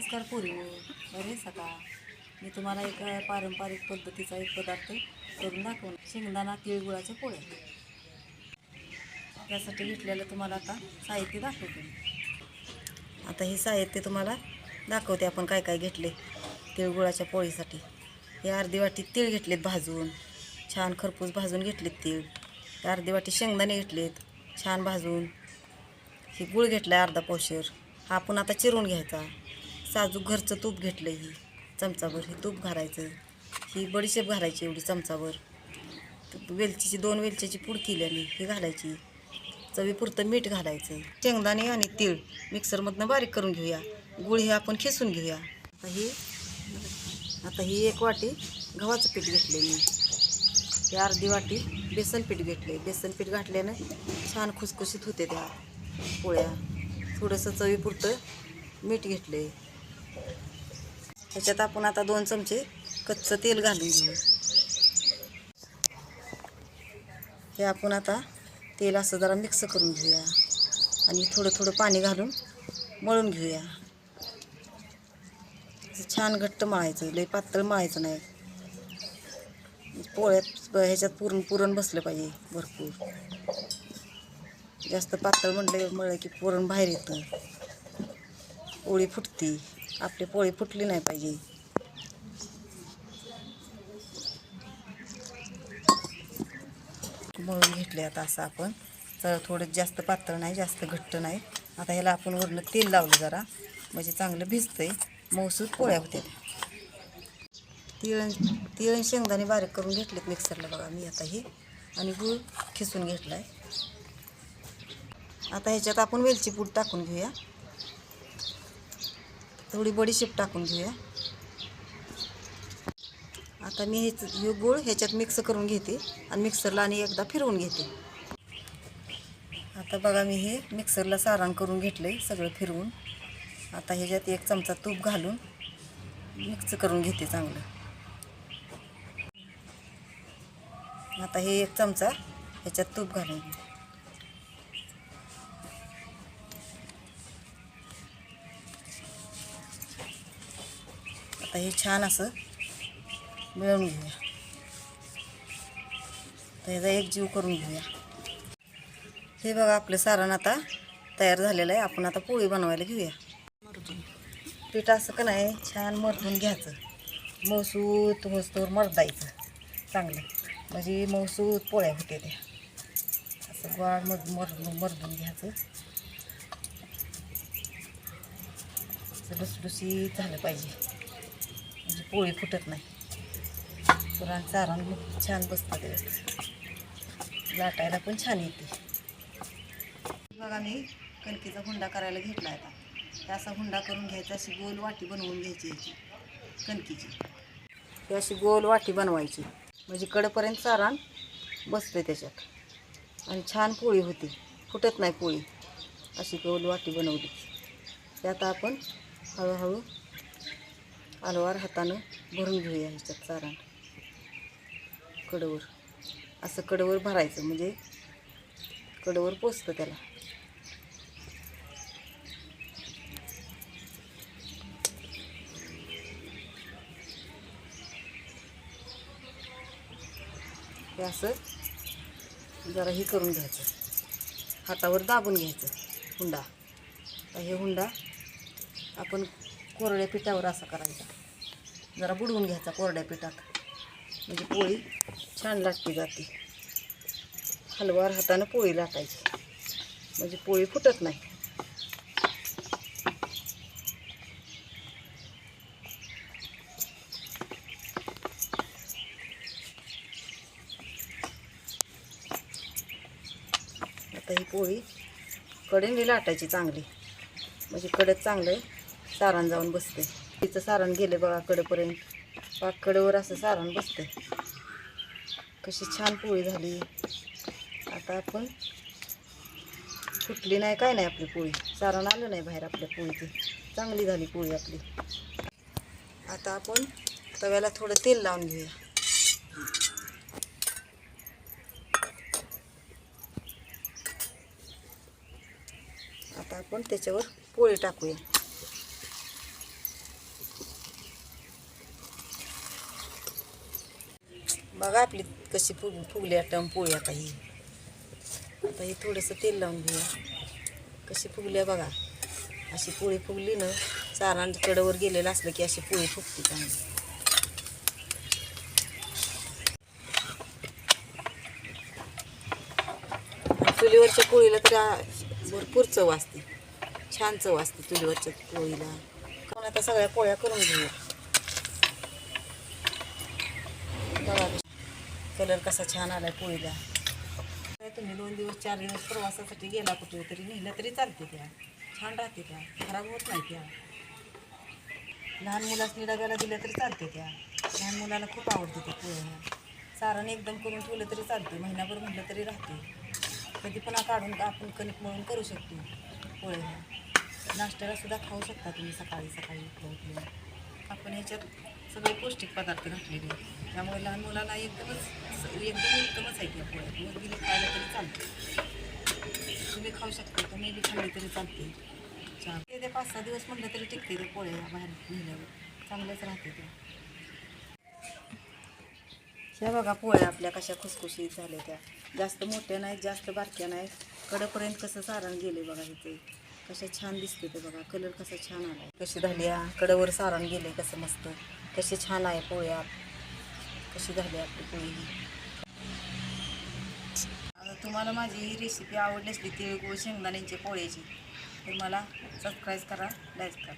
नमस्कार पोरी अरे सका मी तुम्हाला एक पारंपरिक पद्धतीचा एक पदार्थ करून दाखवून शेंगदाणा तिळगुळाच्या पोळ्या. त्यासाठी घेतलेलं तुम्हाला आता साहित्य दाखवते. आता हे साहित्य तुम्हाला दाखवते आपण काय काय घेतले तिळगुळाच्या पोळीसाठी. हे अर्धी वाटी तीळ घेतलेत भाजून. छान खरपूस भाजून घेतलेत तीळ. हे अर्धी वाटी शेंगदाणे घेतलेत. छान भाजून. ही गुळ घेतला अर्धा पोशर. हा आपण आता चिरून घ्यायचा. साजूक घरचं तूप घेतलं ही चमचाभर हे तूप घालायचं. ही बडीशेप घालायची एवढी चमचाभर. वेलचीची दोन वेलचीची पूड केली आणि ही घालायची. चवीपुरतं मीठ घालायचं. शेंगदाणे आणि तीळ मिक्सरमधनं बारीक करून घेऊया. गुळ हे आपण खिसून घेऊया. आता ही आता ही एक वाटी गव्हाचं पीठ घेतले मी. हे अर्धी वाटी बेसन पीठ घेतले बेसन पीठ घातल्यानं छान खुसखुशीत होते त्या पोळ्या. थोडंसं चवीपुरतं मीठ घेतले ह्याच्यात आपण आता दोन चमचे कच्चं तेल घालून घेऊ. हे आपण आता तेल असं जरा मिक्स करून घेऊया. आणि थोडं थोडं पाणी घालून मळून घेऊया. छान घट्ट मळायचं लई पातळ मळायचं नाही. पोळ्यात ह्याच्यात पुरण पुरण बसलं पाहिजे भरपूर. जास्त पातळ म्हटलं मळलं की पुरण बाहेर येतं. पोळी फुटती. आपली पोळी फुटली नाही पाहिजे. मळून घेतले आता असं आपण. तर थोडं जास्त पातळ नाही जास्त घट्ट नाही. आता ह्याला आपण वरनं तेल लावलं जरा. म्हणजे चांगलं भिजतंय. मऊसूद पोळ्या होत्या. तिळ तिळ शेंगदाणे बारीक करून घेतलेत मिक्सरला बघा मी आता हे. आणि गूळ खिसून घेतला आहे आता ह्याच्यात आपण वेलची पूड टाकून घेऊया. थोडी बडीशेप टाकून घेऊया. आता मी हेच हे गूळ ह्याच्यात मिक्स करून घेते आणि मिक्सरला आणि एकदा फिरवून घेते. आता बघा मी हे मिक्सरला सारण करून घेतलं सगळं फिरवून. आता ह्याच्यात एक चमचा तूप घालून मिक्स करून घेते चांगलं. आता हे एक चमचा ह्याच्यात तूप घालून घेऊ हे छान असं मिळवून घेऊया. तर ह्याचा एक जीव करून घेऊया. हे बघा आपलं सारण आता तयार झालेलं आहे. आपण आता पोळी बनवायला घेऊया. पीठ असं का नाही छान मरदून घ्यायचं. मसूत होस्तोवर मरदायचं. चांगलं. म्हणजे मसूत पोळ्या होते त्या. असं गोड मध मरदून मरदून घ्यायचं. असं लुसलुसीत झालं पाहिजे. म्हणजे पोळी फुटत नाही. पुरण चारण छान बसतं ते लाटायला पण छान येते. बघा मी कणकीचा हुंडा करायला घेतला आता. असा हुंडा करून घ्यायचा अशी गोल वाटी बनवून घ्यायची याची कणकीची. ही अशी गोल वाटी बनवायची. म्हणजे कडपर्यंत चारण बसते त्याच्यात. आणि छान पोळी होती. फुटत नाही पोळी. अशी गोल वाटी बनवली. त्यात आपण हळूहळू अलवार हातानं भरून घेऊया ह्याच्यात चारण. कडवर. असं कडवर भरायचं म्हणजे कडवर पोचतं त्याला. हे असं जरा हे करून घ्यायचं. हातावर दाबून घ्यायचं हुंडा. हे हुंडा आपण कोरड्या पिठावर असा करायचा. जरा बुडवून घ्यायचा कोरड्या पिठात. म्हणजे पोळी छान लाटली जाते. हलवार हातानं पोळी लाटायची. म्हणजे पोळी फुटत नाही. आता ही पोळी कडेने लाटायची चांगली. म्हणजे कडत चांगलं सारण जाऊन बसते. तिचं सारण गेलं बघा कडपर्यंत. कडवर असं सारण बसते कशी छान पोळी झाली. आता आपण फुटली नाही काय नाही आपली पोळी. सारण आलं नाही बाहेर आपल्या पोळीची. चांगली झाली पोळी आपली. आता आपण तव्याला थोडं तेल लावून घेऊया. आता आपण त्याच्यावर पोळी टाकूया. बघा आपली कशी फुग फुगली आटम पोळी आता ही. आता ही थोडंसं तेल लावून घेऊया. कशी फुगली आहे बघा. अशी पोळी फुगली ना चारा कडवर गेलेलं असलं की अशी पोळी फुगते चांगली. चुलीवरच्या पोळीला तर भरपूर चव असते. छान चव असते चुलीवरच्या पोळीला. आपण आता सगळ्या पोळ्या करून घेऊया. बघा कलर कसा छान आलाय पोळीला. काय तुम्ही दोन दिवस चार दिवस प्रवासासाठी गेला कुठे तरी नेलं तरी चालते त्या. छान राहते त्या. खराब होत नाही त्या. लहान मुलासनी डब्याला दिल्या तरी चालते त्या. लहान मुलाला खूप आवडते त्या पोळ्या सारण एकदम करून ठेवलं तरी चालते. महिनाभर म्हटलं तरी राहते. कधी पण काढून आपण कणिक मळून करू शकतो पोळ्या नाश्त्याला सुद्धा खाऊ शकता तुम्ही सकाळी सकाळी उठल्या आपण ह्याच्यात सगळे पौष्टिक पदार्थ घातलेले त्यामुळे लहान मुलाला एकदमच एकदम उत्तमच आहे त्या पोळ्या. वर गेली खायला तरी चालते तुम्ही खाऊ शकता तुम्ही बी खाल्ली तरी चालते छान ते ते पाच सहा दिवस म्हटलं तरी टिकते ते पोळ्या बाहेर नेल्यावर. चांगलंच राहते ते. ह्या बघा पोळ्या आपल्या कशा खुसखुशीत झाल्या त्या. जास्त मोठ्या नाहीत जास्त बारक्या नाहीत. कडपर्यंत कसं सारण गेले बघा इथे. कशा छान दिसते ते बघा. कलर कसा छान आला कशी झाली कडवर सारण गेले कसं मस्त. कसे छान आहे पोळ्या. कशी झाली आपली पोळी ही? आता तुम्हाला माझी ही रेसिपी आवडली असली तिळगुळ शेंगदाण्यांची पोळ्याची. तर मला सबस्क्राईब करा लाईक करा.